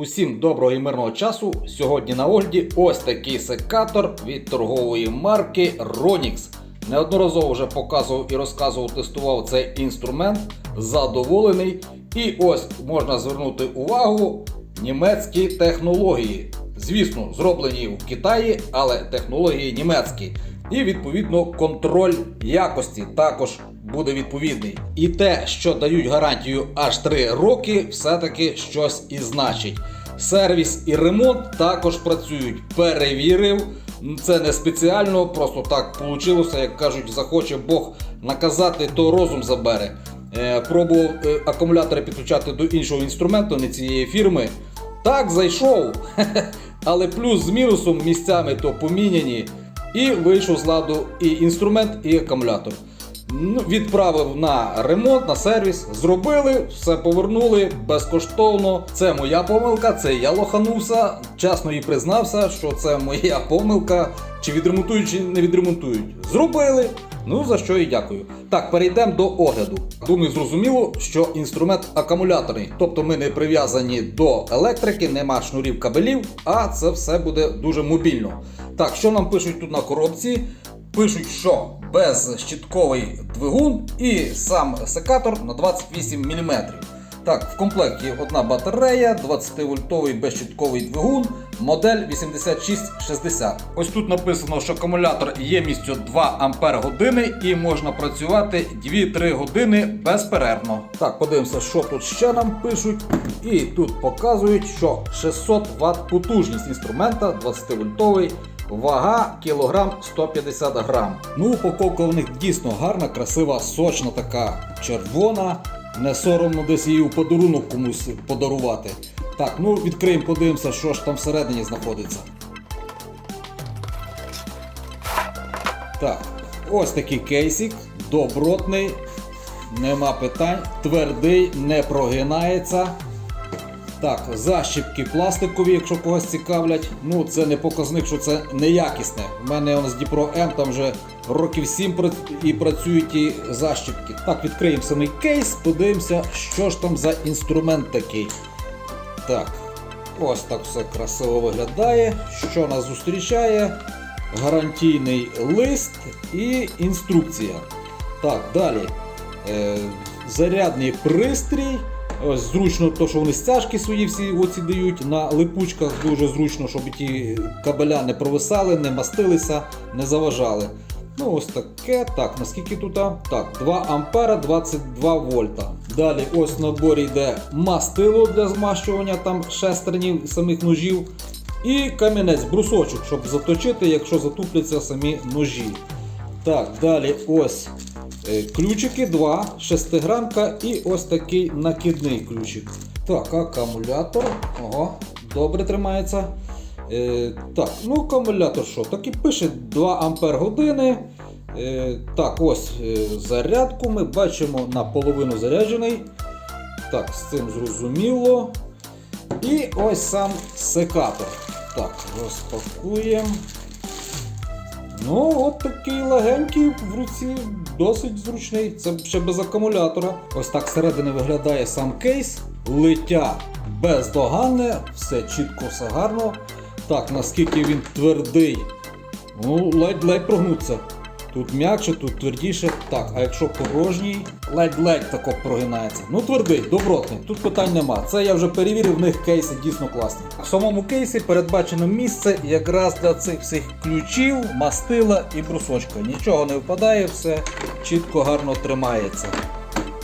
Усім доброго і мирного часу. Сьогодні на огляді ось такий секатор від торгової марки Ronix. Неодноразово вже показував і розказував, тестував цей інструмент. Задоволений. І ось можна звернути увагу німецькі технології. Звісно, зроблені в Китаї, але технології німецькі. І відповідно контроль якості також буде відповідний. І те, що дають гарантію аж 3 роки, все-таки щось і значить. Сервіс і ремонт також працюють. Перевірив. Це не спеціально, просто так вийшло, як кажуть, захоче Бог наказати, то розум забере. Е, пробував е, акумулятори підключати до іншого інструменту, не цієї фірми. Так, зайшов. Але плюс з мінусом місцями то поміняні. І вийшов з ладу і інструмент, і акумулятор. Ну, відправив на ремонт, на сервіс, зробили, все повернули безкоштовно. Це моя помилка, це я лоханувся. Чесно і признався, що це моя помилка. Чи відремонтують, чи не відремонтують. Зробили. Ну за що і дякую. Так, перейдемо до огляду. Думаю, зрозуміло, що інструмент акумуляторний, тобто ми не прив'язані до електрики, нема шнурів кабелів, а це все буде дуже мобільно. Так, що нам пишуть тут на коробці? Пишуть, що безщитковий двигун і сам секатор на 28 мм. Так, в комплекті одна батарея, 20-вольтовий безщитковий двигун, модель 8660. Ось тут написано, що акумулятор ємністю 2 Ампер години і можна працювати 2-3 години безперервно. Так, подивимося, що тут ще нам пишуть. І тут показують, що 600 Вт потужність інструмента 20-вольтовий. Вага кілограм 150 грам. Ну, упаковка в них дійсно гарна, красива, сочна така червона. Не соромно десь її у подарунок комусь подарувати. Так, ну відкриємо, подивимося, що ж там всередині знаходиться. Так, ось такий кейсик, добротний, нема питань, твердий, не прогинається. Так, защіпки пластикові, якщо когось цікавлять. Ну, це не показник, що це неякісне. У мене з Дніпро М там вже років 7 і працюють ті защіпки. Так, відкриємо самий кейс, подивимося, що ж там за інструмент такий. Так, ось так все красиво виглядає. Що нас зустрічає? Гарантійний лист і інструкція. Так, далі. Е, зарядний пристрій. Ось зручно, то, що вони стяжки свої всі оці дають на липучках, дуже зручно, щоб ті кабеля не провисали, не мастилися, не заважали. Ну, ось таке. Так, наскільки тут? Так, 2 ампера 22 вольта. Далі ось в наборі йде мастило для змащування там шестернів самих ножів. І камінець, брусочок, щоб заточити, якщо затупляться самі ножі. Так, далі ось е, ключики, два, шестигранка і ось такий накидний ключик. Так, акумулятор. Ого, добре тримається. Е, так, ну акумулятор що? Так і пише 2 Ампер години. Е, так, ось е, зарядку ми бачимо наполовину заряджений. Так, з цим зрозуміло. І ось сам секатор. Так, розпакуємо. Ну, от такий легенький в руці, досить зручний. Це ще без акумулятора. Ось так зсередини виглядає сам кейс. Лиття бездоганне, все чітко, все гарно. Так, наскільки він твердий. Ну, ледь-ледь прогнуться. Тут м'якше, тут твердіше. Так, а якщо порожній, ледь-ледь тако прогинається. Ну, твердий, добротний, тут питань нема. Це я вже перевірив, в них кейси дійсно класні. В самому кейсі передбачено місце якраз для цих всіх ключів, мастила і брусочка. Нічого не впадає, все чітко, гарно тримається.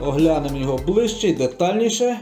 Оглянемо його ближче і детальніше.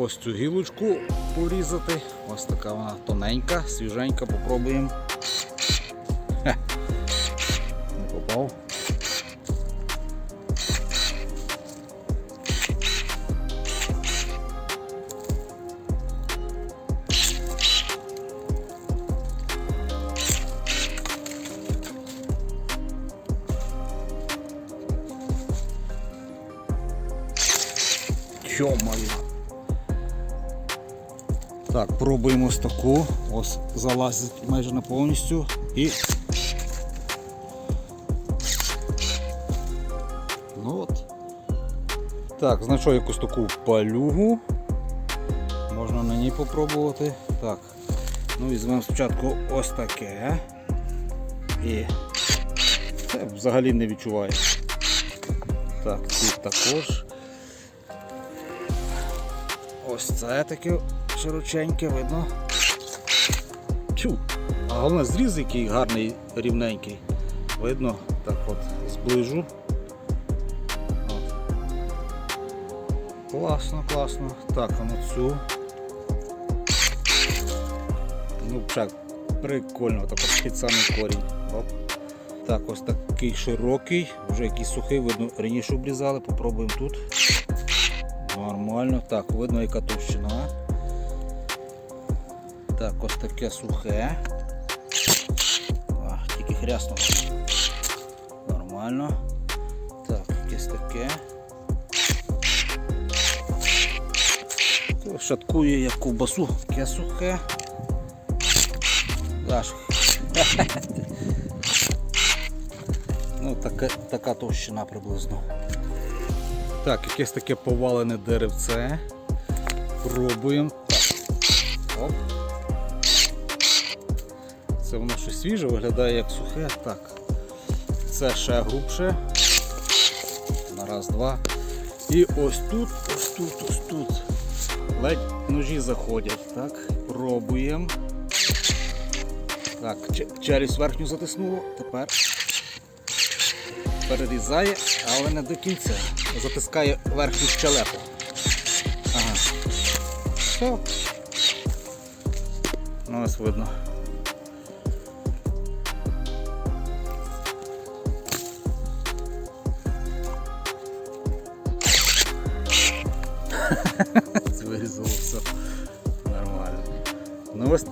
Ось цю гілочку порізати. Ось така вона тоненька, свіженька, попробуємо. Не попав. Йо-моє. Так, пробуємо ось таку. Ось залазить майже на повністю і. Ну от. Так, знайшов якусь таку палюгу. Можна на ній попробувати. Так. Ну, візьмемо спочатку ось таке. І це взагалі не відчуває. Так, тут також. Ось це таке широченьке, видно. Чу. А головне зріз який гарний, рівненький. Видно, так от зближу. От. Класно, класно. Так, а на цю. Ну, вже прикольно, так от під самий корінь. Оп. Так, ось такий широкий, вже якийсь сухий, видно, раніше обрізали, попробуємо тут. Нормально. Так, видно яка товщина. Ось таке сухе. А, тільки хрясно. Нормально. Так, якесь таке. Шаткує як ковбасу, таке сухе. Даш. Ну, така, така товщина приблизно. Так, якесь таке повалене деревце. Пробуємо. Так. Оп. Це воно ще свіже, виглядає як сухе. Так. Це ще грубше. На раз, два. І ось тут, ось тут, ось тут. Ледь ножі заходять. Так, пробуємо. Так, челюсть верхню затиснуло. Тепер перерізає, але не до кінця. Затискає верхню щелепу. Ага. Все. Ну, ось видно. Все. Нормально. Ну ось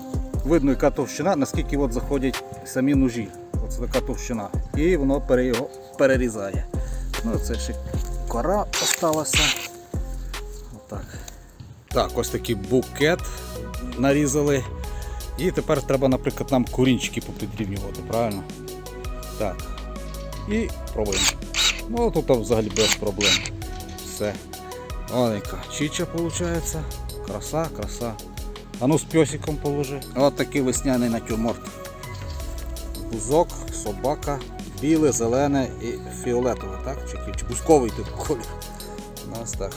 видно, яка товщина, наскільки от заходять самі ножі. Оце така товщина. І воно його перерізає. Ну, це ще кора осталася. Отак. Так, ось такий букет нарізали. І тепер треба, наприклад, нам корінчики попідрівнювати, правильно? Так. І пробуємо. Ну тут взагалі без проблем. Все. Маленька чіча виходить. Краса, краса. А ну з пьосиком положи. Ось такий весняний натюрморт. Бузок, собака, біле, зелене і фіолетове, так? Чи, чи бузковий тип колір. У нас так.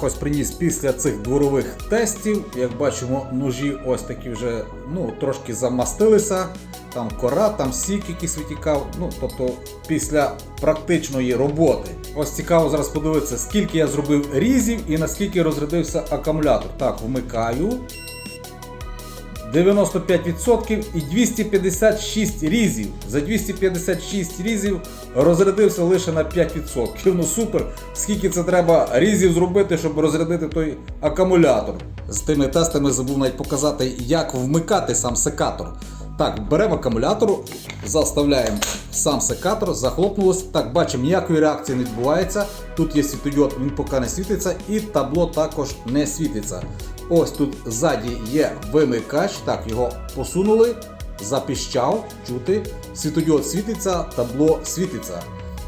Ось приніс після цих дворових тестів. Як бачимо, ножі ось такі вже ну, трошки замастилися. Там кора, там сік якийсь витікав. Ну, тобто після практичної роботи. Ось цікаво зараз подивитися, скільки я зробив різів і наскільки розрядився акумулятор. Так, вмикаю. 95% і 256 різів. За 256 різів розрядився лише на 5%. Ну супер. Скільки це треба різів зробити, щоб розрядити той акумулятор. З тими тестами забув навіть показати, як вмикати сам секатор. Так, беремо акумулятор, заставляємо сам секатор, захлопнулося. Так, бачимо, ніякої реакції не відбувається. Тут є світодіод, він поки не світиться, і табло також не світиться. Ось тут ззаді є вимикач. Так, його посунули, запіщав, чути. Світодіод світиться, табло світиться.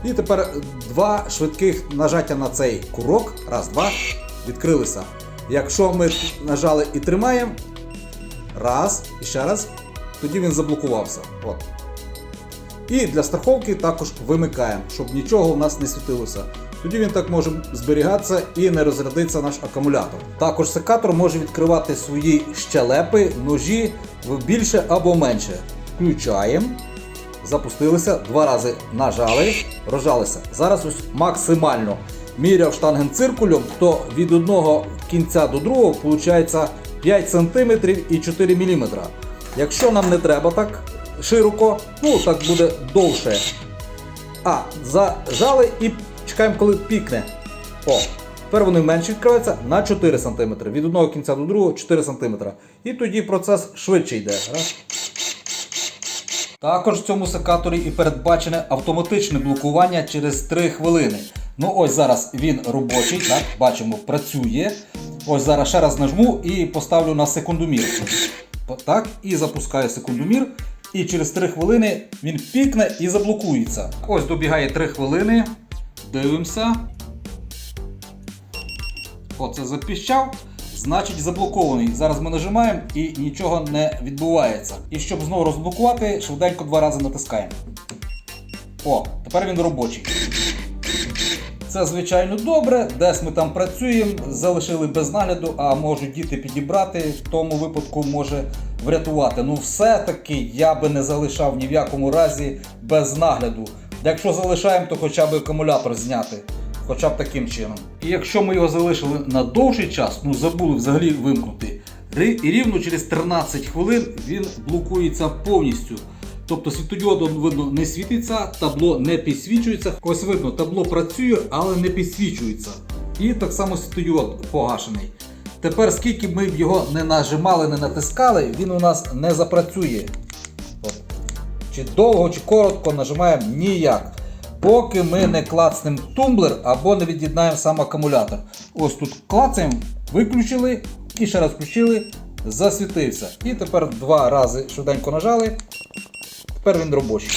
І тепер два швидких нажаття на цей курок. Раз, два, відкрилися. Якщо ми нажали і тримаємо, раз, і ще раз, тоді він заблокувався. От. І для страховки також вимикаємо, щоб нічого у нас не світилося. Тоді він так може зберігатися і не розрядиться наш акумулятор. Також секатор може відкривати свої щелепи, ножі в більше або менше. Включаємо. Запустилися, два рази нажали, розжалися. Зараз ось максимально міряв штангенциркулем, то від одного кінця до другого виходить 5 см і 4 мм. Якщо нам не треба так широко, ну так буде довше. А, зажали і чекаємо, коли пікне. О, тепер вони менше відкриваються на 4 см. Від одного кінця до другого 4 см. І тоді процес швидше йде. Також в цьому секаторі і передбачене автоматичне блокування через 3 хвилини. Ну ось зараз він робочий, так, бачимо, працює. Ось зараз ще раз нажму і поставлю на секундомір. Так, і запускаю секундомір. І через 3 хвилини він пікне і заблокується. Ось добігає 3 хвилини. Дивимося. Оце запіщав, значить заблокований. Зараз ми нажимаємо і нічого не відбувається. І щоб знову розблокувати, швиденько два рази натискаємо. О, тепер він робочий. Це звичайно добре. Десь ми там працюємо, залишили без нагляду, а можуть діти підібрати, в тому випадку може врятувати. Ну, все-таки я би не залишав ні в якому разі без нагляду. Якщо залишаємо, то хоча б акумулятор зняти. Хоча б таким чином. І якщо ми його залишили на довший час, ну забули взагалі вимкнути, рівно через 13 хвилин він блокується повністю. Тобто світодіодом видно не світиться, табло не підсвічується. Ось видно, табло працює, але не підсвічується. І так само світодіод погашений. Тепер, скільки б ми б його не нажимали, не натискали, він у нас не запрацює. Чи довго, чи коротко нажимаємо ніяк. Поки ми не клацнемо тумблер або не від'єднаємо сам акумулятор. Ось тут клацаємо, виключили і ще раз включили, засвітився. І тепер два рази швиденько нажали. Тепер він робочий.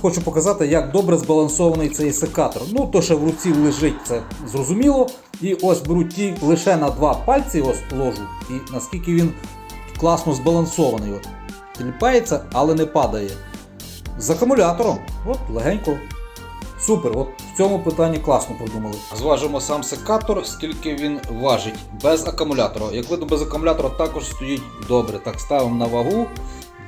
Хочу показати, як добре збалансований цей секатор. Ну, то, що в руці лежить, це зрозуміло. І ось беру ті лише на два пальці ось ложу, і наскільки він класно збалансований. От. Тіліпається, але не падає. З акумулятором. От легенько. Супер, от в цьому питанні класно продумали. Зважимо сам секатор, скільки він важить без акумулятора. Як видно, без акумулятора також стоїть добре. Так, ставимо на вагу.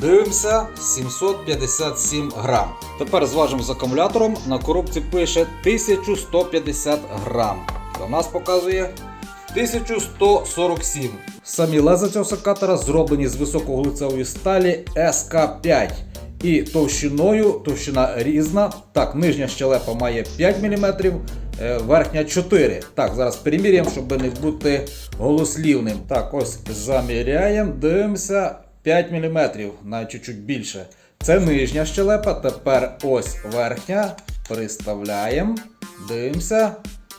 Дивимося 757 грам. Тепер зважимо з акумулятором. На коробці пише 1150 грам. В нас показує 1147. Самі леза цього секатора зроблені з високоглицевої сталі СК5. І товщиною, товщина різна. Так, нижня щелепа має 5 мм, е, верхня 4. Так, зараз переміряємо, щоб не бути голослівним. Так, ось заміряємо, дивимося 5 мм, навіть чуть-чуть більше. Це нижня щелепа, тепер ось верхня. Приставляємо, дивимося.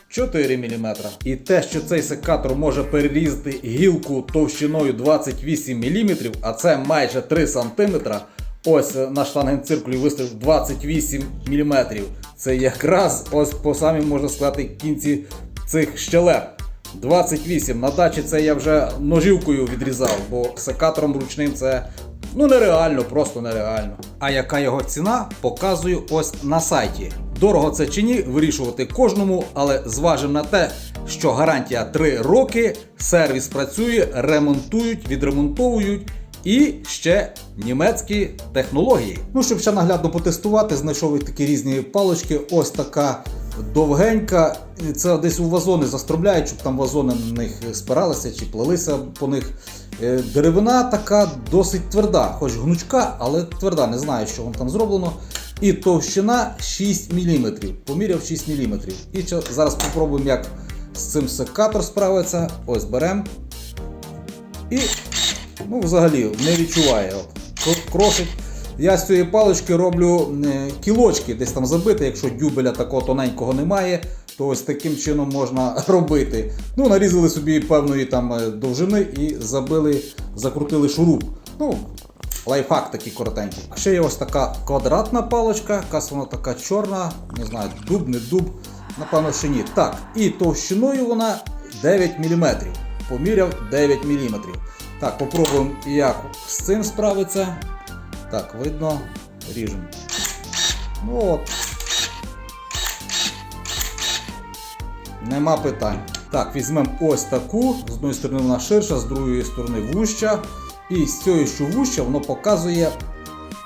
4 мм. І те, що цей секатор може перерізати гілку товщиною 28 мм, а це майже 3 см. Ось е, на штангенциркулі вистрілив 28 мм. Це якраз ось по самій можна сказати кінці цих щелеп. 28. На дачі це я вже ножівкою відрізав, бо секатором ручним це ну нереально, просто нереально. А яка його ціна, показую ось на сайті. Дорого це чи ні, вирішувати кожному, але зважимо на те, що гарантія 3 роки, сервіс працює, ремонтують, відремонтовують. І ще німецькі технології. Ну, щоб ще наглядно потестувати, знайшов такі різні палочки. Ось така довгенька. Це десь у вазони застробляють, щоб там вазони на них спиралися чи плелися по них. Е, Деревина така досить тверда, хоч гнучка, але тверда, не знаю, що воно там зроблено. І товщина 6 мм. Поміряв 6 мм. І зараз спробуємо, як з цим секатор справиться. Ось беремо. І ну, взагалі не відчуває. Крошить. Я з цієї палички роблю е, кілочки, десь там забити, якщо дюбеля такого тоненького немає, то ось таким чином можна робити. Ну, нарізали собі певної там е, довжини і забили, закрутили шуруп. Ну, лайфхак такий коротенький. Ще є ось така квадратна паличка, якась вона така чорна, не знаю, дуб, не дуб, напевно, що ні. Так, і товщиною вона 9 мм. Поміряв 9 мм. Так, попробуємо, як з цим справиться. Так, видно, ріжемо. Ну от. Нема питань. Так, візьмемо ось таку. З одної сторони вона ширша, з другої сторони вуща. І з цієї, що вуща, воно показує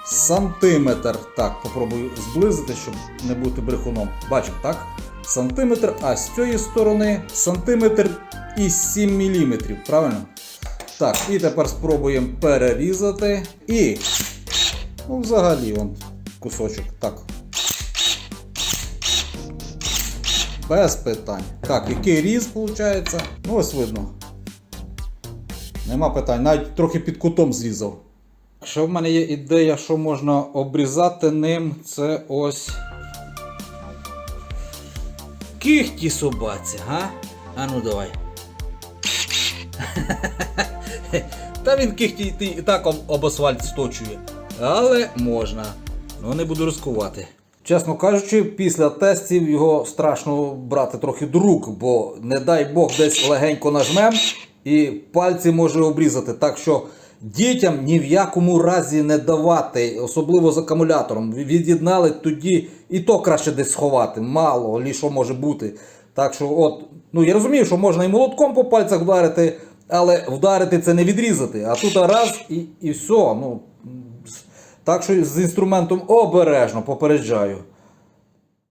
сантиметр. Так, попробую зблизити, щоб не бути брехуном. Бачимо, так? Сантиметр, а з цієї сторони сантиметр і 7 міліметрів. Правильно? Так, і тепер спробуємо перерізати. І. Ну, взагалі, он кусочок. Так. Без питань. Так, який різ виходить? Ну, ось видно. Нема питань. Навіть трохи під кутом зрізав. Ще в мене є ідея, що можна обрізати ним. Це ось. Кихті собаці, га? А ну давай. Та він кихті і так об, асфальт сточує. Але можна. Ну не буду ризикувати. Чесно кажучи, після тестів його страшно брати трохи до рук, бо не дай Бог десь легенько нажмем і пальці може обрізати. Так що дітям ні в якому разі не давати, особливо з акумулятором. Від'єднали тоді і то краще десь сховати. Мало лі що може бути. Так що, от, ну я розумію, що можна і молотком по пальцях вдарити, але вдарити це не відрізати. А тут раз і, і все. Ну, так що з інструментом обережно попереджаю.